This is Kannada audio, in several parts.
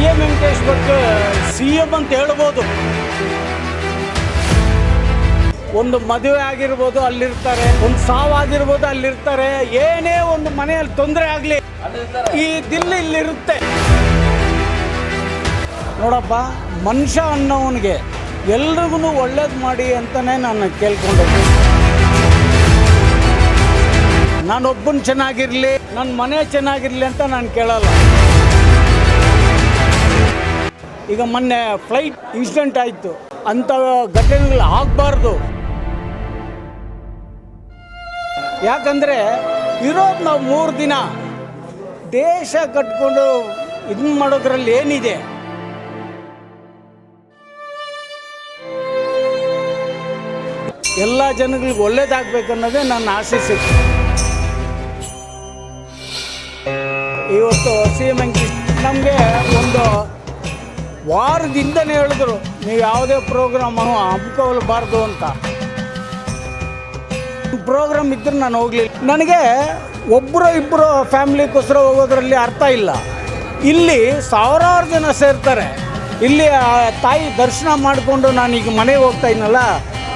ಸಿ ವೆಂಕಟೇಶ್ ಬಗ್ಗೆ ಸಿ ಎಂ ಅಂತ ಹೇಳ್ಬೋದು. ಒಂದು ಮದುವೆ ಆಗಿರ್ಬೋದು ಅಲ್ಲಿರ್ತಾರೆ, ಒಂದು ಸಾವಾಗಿರ್ಬೋದು ಅಲ್ಲಿರ್ತಾರೆ, ಏನೇ ಒಂದು ಮನೆಯಲ್ಲಿ ತೊಂದರೆ ಆಗಲಿ, ಈ ದಿಲ್ಲಿ ಇಲ್ಲಿರುತ್ತೆ. ನೋಡಪ್ಪ, ಮನುಷ್ಯ ಅನ್ನೋವನಿಗೆ ಎಲ್ರಿಗೂ ಒಳ್ಳೇದು ಮಾಡಿ ಅಂತಲೇ ನಾನು ಕೇಳ್ಕೊಂಡಿದ್ದೆ ನಾನೊಬ್ಬನ ಚೆನ್ನಾಗಿರಲಿ ನನ್ನ ಮನೆ ಚೆನ್ನಾಗಿರಲಿ ಅಂತ ನಾನು ಕೇಳಲ್ಲ. ಈಗ ಮೊನ್ನೆ ಫ್ಲೈಟ್ ಇನ್ಸಿಡೆಂಟ್ ಆಯಿತು. ಅಂಥ ಘಟನೆಗಳು ಆಗಬಾರ್ದು. ಯಾಕಂದರೆ ಇರೋದು ನಾವು ಮೂರು ದಿನ ದೇಶ ಕಟ್ಕೊಂಡು ಇದನ್ನ ಮಾಡೋದ್ರಲ್ಲಿ ಏನಿದೆ? ಎಲ್ಲ ಜನಗಳಿಗೆ ಒಳ್ಳೇದಾಗಬೇಕು ಅನ್ನೋದೇ ನನ್ನ ಆಶಿಸಿ ಇವತ್ತು ಸಿ ಎಂ ನಮಗೆ ಒಂದು ವಾರದಿಂದನೇ ಹೇಳಿದ್ರು, ನೀವು ಯಾವುದೇ ಪ್ರೋಗ್ರಾಮ್ ಹಮ್ಮಿಕೊಳ್ಳಬಾರ್ದು ಅಂತ. ಪ್ರೋಗ್ರಾಮ್ ಇದ್ರೆ ನಾನು ಹೋಗಲಿಲ್ಲ. ನನಗೆ ಒಬ್ಬರು ಇಬ್ಬರು ಫ್ಯಾಮ್ಲಿಗೋಸ್ಕರ ಹೋಗೋದ್ರಲ್ಲಿ ಅರ್ಥ ಇಲ್ಲ. ಇಲ್ಲಿ ಸಾವಿರಾರು ಜನ ಸೇರ್ತಾರೆ. ಇಲ್ಲಿ ತಾಯಿ ದರ್ಶನ ಮಾಡಿಕೊಂಡು ನಾನೀಗ ಮನೆಗೆ ಹೋಗ್ತಾ ಇದ್ನಲ್ಲ,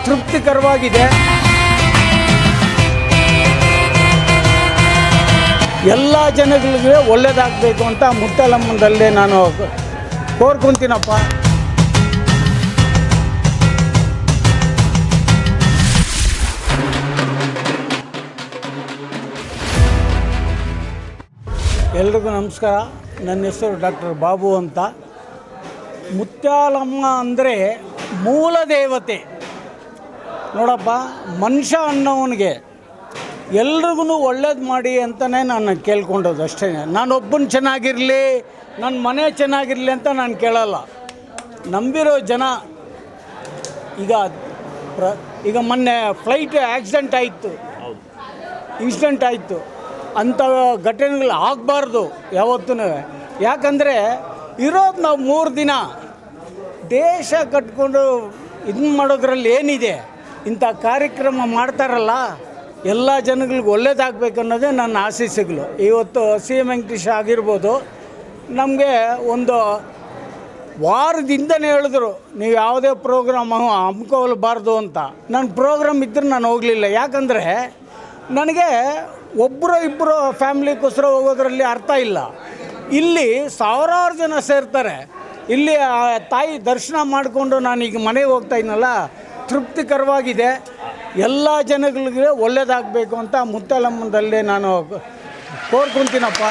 ತೃಪ್ತಿಕರವಾಗಿದೆ. ಎಲ್ಲ ಜನಗಳಿಗೆ ಒಳ್ಳೇದಾಗಬೇಕು ಅಂತ ಮುತ್ತಲಮ್ಮನದಲ್ಲೇ ನಾನು ಕೋರ್ಕೊಂತೀನಪ್ಪ. ಎಲ್ರಿಗೂ ನಮಸ್ಕಾರ. ನನ್ನ ಹೆಸರು ಡಾಕ್ಟರ್ ಬಾಬು ಅಂತ. ಮುತ್ಯಾಲಮ್ಮ ಅಂದರೆ ಮೂಲ ದೇವತೆ. ನೋಡಪ್ಪ, ಮನುಷ್ಯ ಅನ್ನೋವನಿಗೆ ಎಲ್ರಿಗೂ ಒಳ್ಳೇದು ಮಾಡಿ ಅಂತಲೇ ನಾನು ಕೇಳ್ಕೊಂಡದ್ದು ಅಷ್ಟೇ. ನಾನೊಬ್ಬನ ಚೆನ್ನಾಗಿರಲಿ ನನ್ನ ಮನೆ ಚೆನ್ನಾಗಿರಲಿ ಅಂತ ನಾನು ಕೇಳಲ್ಲ. ನಂಬಿರೋ ಜನ, ಈಗ ಪ್ರ, ಈಗ ಮೊನ್ನೆ ಫ್ಲೈಟ್ ಆಕ್ಸಿಡೆಂಟ್ ಆಯಿತು. ಇನ್ಸಿಡೆಂಟ್ ಆಯಿತು. ಅಂಥ ಘಟನೆಗಳು ಆಗಬಾರ್ದು ಯಾವತ್ತೂ ಯಾಕಂದರೆ ಇರೋದು ನಾವು ಮೂರು ದಿನ ದೇಶ ಕಟ್ಕೊಂಡು ಇದನ್ನ ಮಾಡೋದ್ರಲ್ಲಿ ಏನಿದೆ? ಇಂಥ ಕಾರ್ಯಕ್ರಮ ಮಾಡ್ತಾರಲ್ಲ ಎಲ್ಲ ಜನಗಳಿಗೆ ಒಳ್ಳೇದಾಗಬೇಕು ಅನ್ನೋದೇ ನನ್ನ ಸಿಗಲು ಇವತ್ತು ಸಿ ಎಂ ವೆಂಕಟೇಶ್ ಆಗಿರ್ಬೋದು, ನಮಗೆ ಒಂದು ವಾರದಿಂದನೇ ಹೇಳಿದ್ರು, ನೀವು ಯಾವುದೇ ಪ್ರೋಗ್ರಾಮ್ ಹಮ್ಕೊಳ್ಬಾರ್ದು ಅಂತ. ನನ್ನ ಪ್ರೋಗ್ರಾಮ್ ಇದ್ದರೆ ನಾನು ಹೋಗಲಿಲ್ಲ. ಯಾಕಂದರೆ ನನಗೆ ಒಬ್ಬರು ಇಬ್ಬರು ಫ್ಯಾಮ್ಲಿಗೋಸ್ಕರ ಹೋಗೋದ್ರಲ್ಲಿ ಅರ್ಥ ಇಲ್ಲ. ಇಲ್ಲಿ ಸಾವಿರಾರು ಜನ ಸೇರ್ತಾರೆ. ಇಲ್ಲಿ ತಾಯಿ ದರ್ಶನ ಮಾಡಿಕೊಂಡು ನಾನೀಗ ಮನೆಗೆ ಹೋಗ್ತಾ ಇದ್ನಲ್ಲ, ತೃಪ್ತಿಕರವಾಗಿದೆ. ಎಲ್ಲ ಜನಗಳಿಗೆ ಒಳ್ಳೇದಾಗಬೇಕು ಅಂತ ಮುತ್ತಲಮ್ಮದಲ್ಲೇ ನಾನು ಕೋರ್ಕೊಂತೀನಪ್ಪ.